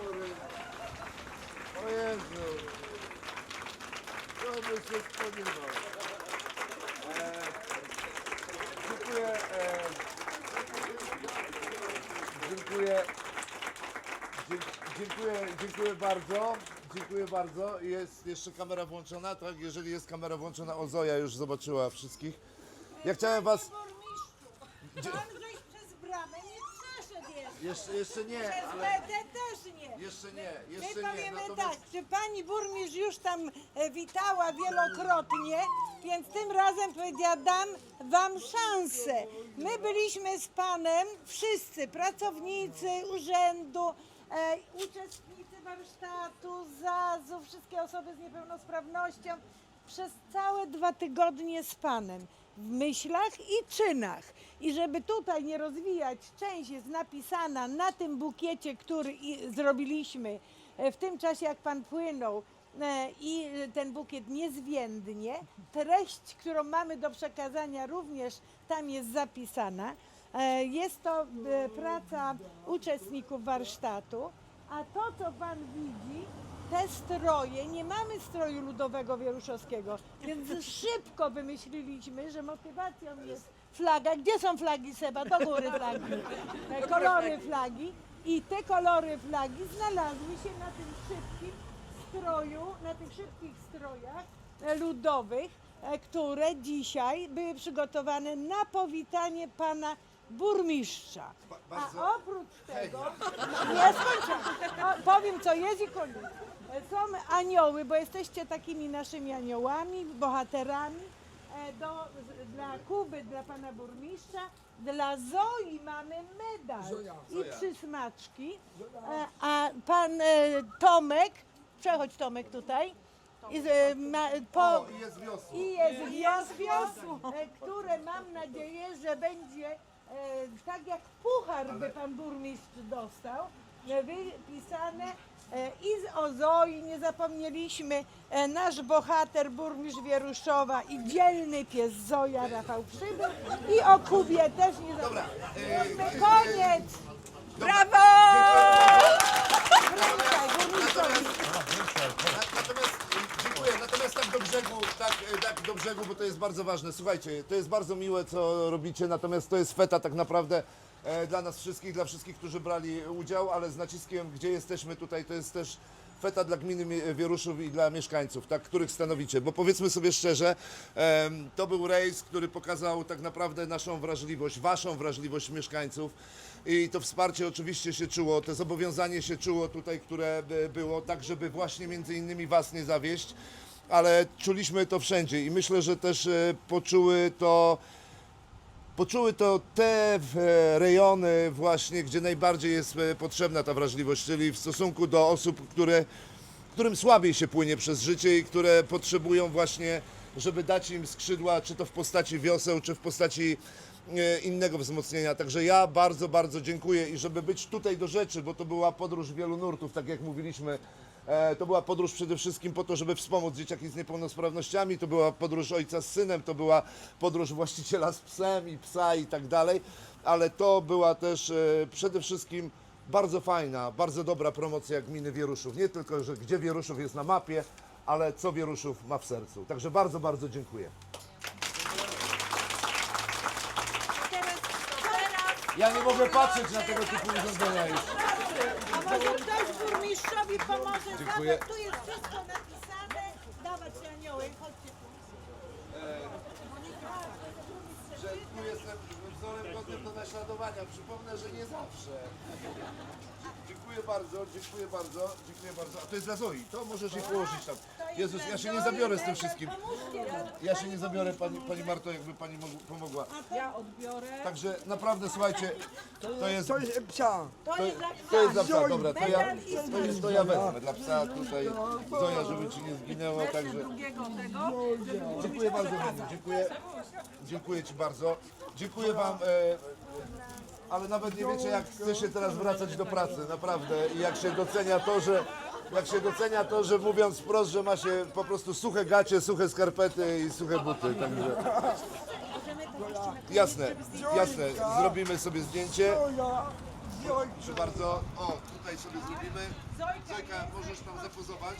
dobry. O Jezu. Co by się spodziewał? E, dziękuję. E, dziękuję. Dziękuję, dziękuję bardzo. Dziękuję bardzo. Jest jeszcze kamera włączona, tak? Jeżeli jest kamera włączona, o Zoja już zobaczyła wszystkich. Ja chciałem was. Burmistrzu, żeś przez bramę jeszcze. Jeszcze, nie, Przez ale. BD też nie. Jeszcze nie, My jeszcze nie. powiemy Natomiast tak, że pani burmistrz już tam e, witała wielokrotnie, więc tym razem powiedziała, dam wam szansę. My byliśmy z panem wszyscy, pracownicy urzędu, e, uczestnicy warsztatu, ZAZ-u, wszystkie osoby z niepełnosprawnością przez całe dwa tygodnie z panem w myślach i czynach. I żeby tutaj nie rozwijać, część jest napisana na tym bukiecie, który zrobiliśmy e, w tym czasie, jak pan płynął. e, I ten bukiet niezwiędnie. Treść, którą mamy do przekazania, również tam jest zapisana. E, Jest to praca uczestników warsztatu, a to, co pan widzi, te stroje, nie mamy stroju ludowego wieruszowskiego, więc szybko wymyśliliśmy, że motywacją jest flaga. Gdzie są flagi Seba? Do góry flagi. E, Kolory flagi. I te kolory flagi znalazły się na tym szybkim stroju, na tych szybkich strojach ludowych, e, które dzisiaj były przygotowane na powitanie pana burmistrza. Ba- A oprócz tego, nie skończę, o, powiem co jest i koniec. Są anioły, bo jesteście takimi naszymi aniołami, bohaterami. E, Do, dla Kuby, dla pana burmistrza, dla Zoi mamy medal i Zoja. trzy smaczki. E, A pan e, Tomek, przechodź Tomek tutaj, i, ma, po, O, i jest wiosło. i jest wiosło, które mam nadzieję, że będzie e, tak jak puchar by pan burmistrz dostał, wypisane e, i z Ozoi nie zapomnieliśmy e, nasz bohater burmistrz Wieruszowa i dzielny pies Zoja Rafał Przybył i o Kubie też nie zapomnieliśmy. e, Koniec! Brawo! Brawo! burmistrzowi. Na- Natomiast dziękuję, natomiast tak do brzegu, tak, tak do brzegu, bo to jest bardzo ważne. Słuchajcie, to jest bardzo miłe, co robicie, natomiast to jest feta tak naprawdę dla nas wszystkich, dla wszystkich, którzy brali udział, ale z naciskiem, gdzie jesteśmy tutaj, to jest też feta dla gminy Wieruszów i dla mieszkańców, tak, których stanowicie. Bo powiedzmy sobie szczerze, to był rejs, który pokazał tak naprawdę naszą wrażliwość, waszą wrażliwość mieszkańców. I to wsparcie oczywiście się czuło, to zobowiązanie się czuło tutaj, które e, było, tak żeby właśnie między innymi was nie zawieść, ale czuliśmy to wszędzie i myślę, że też e, poczuły to poczuły to te e, rejony właśnie, gdzie najbardziej jest e, potrzebna ta wrażliwość, czyli w stosunku do osób, które, którym słabiej się płynie przez życie i które potrzebują właśnie, żeby dać im skrzydła, czy to w postaci wioseł, czy w postaci e, innego wzmocnienia. Także ja bardzo, bardzo dziękuję i żeby być tutaj do rzeczy, bo to była podróż wielu nurtów, tak jak mówiliśmy, To była podróż przede wszystkim po to, żeby wspomóc dzieciaki z niepełnosprawnościami, to była podróż ojca z synem, to była podróż właściciela z psem i psa i tak dalej, ale to była też e, przede wszystkim bardzo fajna, bardzo dobra promocja gminy Wieruszów. Nie tylko, że gdzie Wieruszów jest na mapie, ale co Wieruszów ma w sercu. Także bardzo, bardzo dziękuję. Ja nie mogę patrzeć na tego typu urządzenia już. A może ktoś burmistrzowi pomoże? Dziękuję. Tu jest wszystko napisane. Dawać się anioły, chodźcie tu. Że tu jestem wzorem godnym do naśladowania. Przypomnę, że nie zawsze. Dziękuję bardzo, dziękuję bardzo, dziękuję bardzo. A to jest dla Zoi, to możesz jej położyć tam. Jezus, ja się nie zabiorę z tym wszystkim. Ja się nie zabiorę, pani, pani Marto, jakby pani mogła- pomogła. Ja odbiorę. Także naprawdę, słuchajcie, to jest, To jest psa. To to, jest dla to jest dla psa. dobra, to ja, to, jest, to ja wezmę dla psa tutaj. Zoja, żeby ci nie zginęło, także... drugiego tego. Dziękuję bardzo, dziękuję. Dziękuję Ci bardzo. Dziękuję Wam. E, ale nawet nie wiecie, jak chce się teraz wracać do pracy, naprawdę. I jak się docenia to, że. Jak się docenia to, że mówiąc wprost, że ma się po prostu suche gacie, suche skarpety i suche buty. Także. Jasne, jasne. Zrobimy sobie zdjęcie. Proszę bardzo. O, tutaj sobie zrobimy. Zojka, możesz tam zapozować.